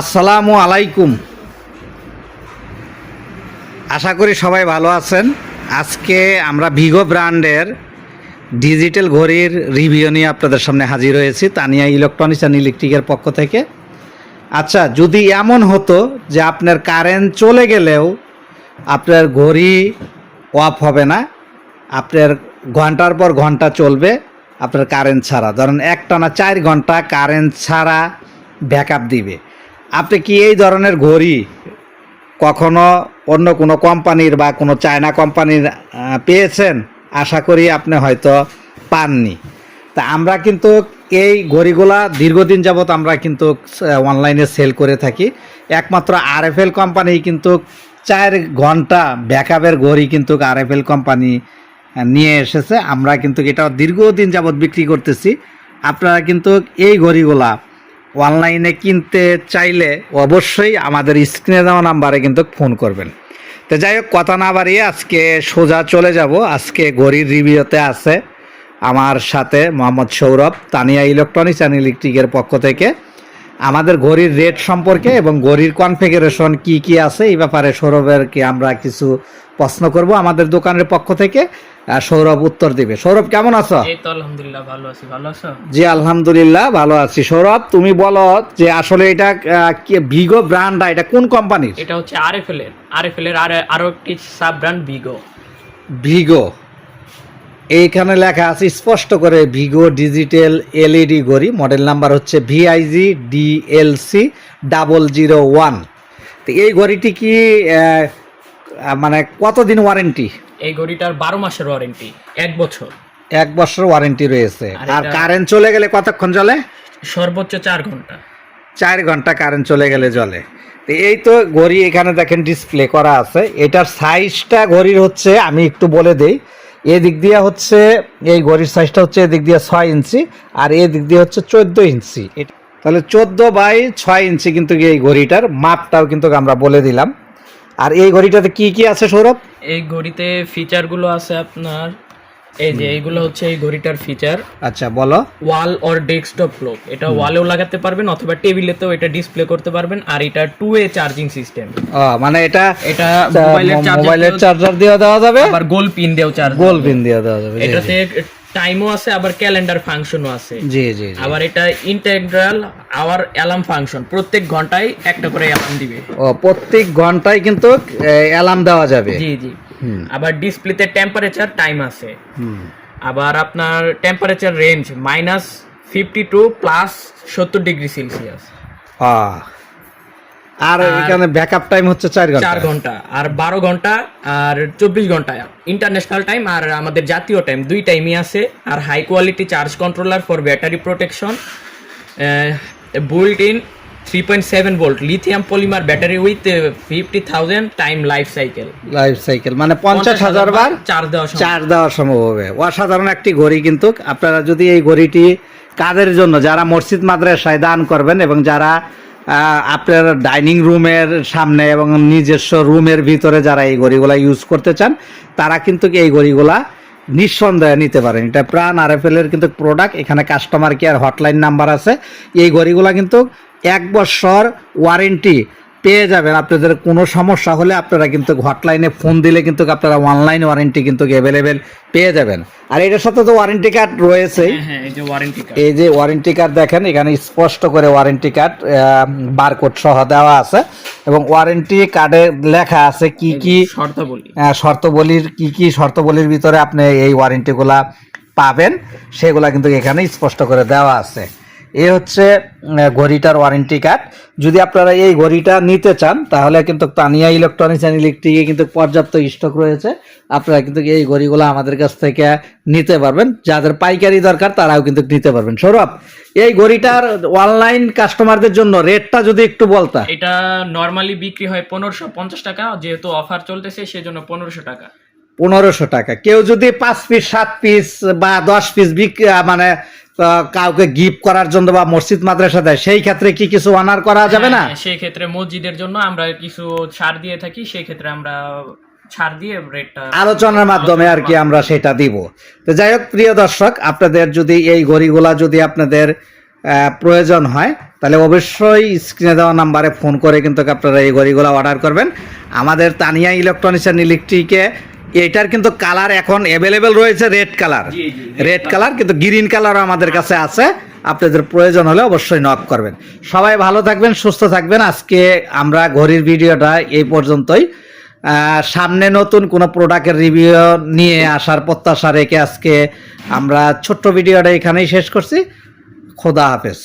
আসসালামু আলাইকুম। আশা করি সবাই ভালো আছেন। আজকে আমরা ভিগো ব্র্যান্ডের ডিজিটাল ঘড়ির রিভিউ নিয়ে আপনাদের সামনে হাজির হয়েছি, তানিয়া ইলেকট্রনিক্স অ্যান্ড ইলেকট্রিকের পক্ষ থেকে। আচ্ছা যদি এমন হতো যে আপনার কারেন্ট চলে গেলেও আপনার ঘড়ি অফ হবে না, আপনার ঘণ্টার পর ঘণ্টা চলবে আপনার কারেন্ট ছাড়া। ধরেন, একটানা চার ঘণ্টা কারেন্ট ছাড়া ব্যাকআপ দিবে। আপনি কি এই ধরনের ঘড়ি কখনো অন্য কোনো কোম্পানির বা কোনো চায়না কোম্পানির পেয়েছেন? আশা করি আপনি হয়তো পাননি। তা আমরা কিন্তু এই ঘড়িগুলা দীর্ঘদিন যাবৎ আমরা কিন্তু অনলাইনে সেল করে থাকি। একমাত্র আর এফ এল কোম্পানি কিন্তু চার ঘণ্টা ব্যাকআপের ঘড়ি কিন্তু আর এফ এল কোম্পানি নিয়ে এসেছে। আমরা কিন্তু এটা দীর্ঘদিন যাবৎ বিক্রি করতেছি। আপনারা কিন্তু এই ঘড়িগুলা অনলাইনে কিনতে চাইলে অবশ্যই আমাদের স্ক্রিনে দেওয়া নাম্বারে কিন্তু ফোন করবেন। তো যাই হোক, কথা না বাড়িয়ে আজকে সোজা চলে যাব। আজকে ঘড়ির রিভিউতে আছে আমার সাথে মোহাম্মদ সৌরভ, তানিয়া ইলেকট্রনিক্স অ্যান্ড ইলেকট্রিকের পক্ষ থেকে। আমাদের ঘড়ির রেট সম্পর্কে এবং ঘড়ির কনফিগারেশন কি কি আছে এই ব্যাপারে সৌরভেরকে আমরা কিছু প্রশ্ন করব আমাদের দোকানের পক্ষ থেকে। সৌরভ উত্তর দিবে। সৌরভ কেমন আছো? আলহামদুলিল্লাহ ভালো আছি। ভালো আছো? জি আলহামদুলিল্লাহ ভালো আছি। সৌরভ তুমি বলো যে আসলে এটা ভিগো ব্র্যান্ড এটা কোন কোম্পানির এটা হচ্ছে আরএফএল এর। আরএফএল এর আর আরও একটি সাব ব্র্যান্ড বিগো ভিগো এইখানে লেখা আছে স্পষ্ট করে ভিগো ডিজিটাল এলইডি ঘড়ি মডেল নাম্বার হচ্ছে VIG DLC double zero one. তো এই ঘড়িটি কি মানে কতদিন ওয়ারেন্টি? এই ঘড়িটার বারো মাসের ওয়ারেন্টি এক বছর। এক বছর ওয়ারেন্টি রয়েছে। আর আর কারেন্ট চলে গেলে কতক্ষণ চলে সর্বোচ্চ চার ঘণ্টা। চার ঘণ্টা কারেন্ট চলে গেলে জলে তো এই তো ঘড়ি এখানে দেখেন ডিসপ্লে করা আছে। এটার সাইজটা ঘড়ির হচ্ছে আমি একটু বলে দেই এদিক দিয়ে হচ্ছে, এই ঘড়ির সাইজটা হচ্ছে এদিক দিয়ে ছয় ইঞ্চি, আর এদিক দিয়ে হচ্ছে চোদ্দ ইঞ্চি। তাহলে চোদ্দ বাই ছয় ইঞ্চি কিন্তু এই ঘড়িটার মাপটাও কিন্তু আমরা বলে দিলাম। আর এই ঘড়িটাতে কি কি আছে সৌরভ? এই ঘড়িতে ফিচারগুলো আছে আপনার এই যে এইগুলো হচ্ছে এই ঘড়িটার ফিচার আচ্ছা বলো। ওয়াল অর ডেস্কটপ ক্লক এটা ওয়ালেও লাগাতে পারবেন অথবা টেবিলেতেও এটা ডিসপ্লে করতে পারবেন আর এটা টু এ চার্জিং সিস্টেম মানে এটা এটা মোবাইলের মোবাইলের চার্জার চার্জার দিয়ে দেওয়া যাবে? আবার গোল পিন দিয়েও চার্জ গোল পিন দিয়ে দেওয়া যাবে এটাতে টাইমও আছে আবার ক্যালেন্ডার ফাংশনও আছে। জি জি আবার এটা ইন্টেগ্রাল আওয়ার অ্যালার্ম ফাংশন প্রত্যেক ঘন্টায় একটা করে অ্যালার্ম দিবে। ও প্রত্যেক ঘন্টায় কিন্তু অ্যালার্ম দেওয়া যাবে। জি জি। আবার ডিসপ্লেতে টেম্পারেচার টাইম আছে। আবার আপনার temperature range minus fifty to plus সত্তর ডিগ্রি সেলসিয়াস আর এখানে ব্যাকআপ টাইম হচ্ছে চার ঘণ্টা। চার ঘণ্টা আর বারো ঘণ্টা আর চব্বিশ ঘণ্টা। ইন্টারন্যাশনাল টাইম আর আমাদের জাতীয় টাইম দুই টাইমই আছে। আর high quality charge controller for battery protection built in three point seven volt lithium polymer battery with fifty thousand time life cycle life cycle মানে পঞ্চাশ হাজার বার চার্জ দেওয়া সম্ভব। চার্জ দেওয়া সম্ভব হবে। অসাধারণ একটি ঘড়ি কিন্তু। আপনারা যদি এই ঘড়িটি কাদের জন্য যারা মসজিদ মাদ্রাসায় দান করবেন এবং যারা আপনার ডাইনিং রুমের সামনে এবং নিজস্ব রুমের ভিতরে যারা এই ঘড়িগুলা ইউজ করতে চান তারা কিন্তু এই ঘড়িগুলা নিঃসন্দেহে নিতে পারেন। এটা প্রাণ আর এফ এর কিন্তু প্রোডাক্ট এখানে কাস্টমার কেয়ার হটলাইন নাম্বার আছে। এই ঘড়িগুলা কিন্তু এক বছর ওয়ারেন্টি পেয়ে যাবেন। আপনাদের কোনো সমস্যা হলে আপনারা কিন্তু হটলাইনে ফোন দিলে কিন্তু আপনারা অনলাইন ওয়ারেন্টি কিন্তু অ্যাভেলেবেল পেয়ে যাবেন। আর এটার সাথে তো ওয়ারেন্টি কার্ড হ্যাঁ এই যে ওয়ারেন্টি কার্ড দেখেন এখানে স্পষ্ট করে ওয়ারেন্টি কার্ড বারকোড সহ দেওয়া আছে। এবং ওয়ারেন্টি কার্ডে লেখা আছে কি কি শর্ত বলি আহ, শর্তবলীর কি কি শর্তবলীর ভিতরে আপনি এই ওয়ারেন্টিগুলা পাবেন সেগুলা কিন্তু এখানে স্পষ্ট করে দেওয়া আছে। এই হচ্ছে ঘড়িটার ওয়ারেন্টি কার্ড যদি আপনারা এই ঘড়িটা নিতে চান তাহলে কিন্তু তানিয়া ইলেকট্রনিক্স অ্যান্ড ইলেকট্রিকে কিন্তু পর্যাপ্ত স্টক রয়েছে। আপনারা কিন্তু এই ঘড়িগুলো আমাদের কাছ থেকে নিতে পারবেন। যাদের পাইকারি দরকার তারাও কিন্তু নিতে পারবেন। সৌরভ এই ঘড়িটার অনলাইন কাস্টমারদের জন্য রেটটা যদি একটু বলতা। এটা নর্মালি বিক্রি হয় পনেরোশো পঞ্চাশ টাকা যেহেতু অফার চলতেছে সেজন্য পনেরোশো টাকা। পনেরোশো টাকা। কেউ যদি পাঁচ পিস সাত পিস বা দশ পিস বিক্রি মানে কাউকে গিফট করার জন্য বা মসজিদ মাদ্রাসা দেয় সেই ক্ষেত্রে কি কিছু অনার করা যাবে না? হ্যাঁ, সেই ক্ষেত্রে মসজিদের জন্য আমরা কিছু ছাড় দিয়ে থাকি সেই ক্ষেত্রে আমরা ছাড় দিয়ে রেটটা আলোচনার মাধ্যমে আর কি আমরা সেটা দিব। তো যাই হোক প্রিয় দর্শক আপনাদের যদি এই ঘড়িগুলা যদি আপনাদের প্রয়োজন হয় তাহলে অবশ্যই স্ক্রিনে দেওয়া নাম্বারে ফোন করে কিন্তু আপনারা এই ঘড়িগুলো অর্ডার করবেন। আমাদের তানিয়া ইলেকট্রনিক্স অ্যান্ড ইলেকট্রিকে এটার কিন্তু কালার এখন অ্যাভেলেবেল রয়েছে রেড কালার রেড কালার কিন্তু গ্রিন কালারও আমাদের কাছে আছে। আপনাদের প্রয়োজন হলে অবশ্যই নক করবেন। সবাই ভালো থাকবেন সুস্থ থাকবেন। আজকে আমরা ঘড়ির ভিডিওটা এই পর্যন্তই। সামনে নতুন কোনো প্রোডাক্টের রিভিউ নিয়ে আসার প্রত্যাশা রেখে আজকে আমরা ছোট্ট ভিডিওটা এখানেই শেষ করছি। খোদা হাফেজ।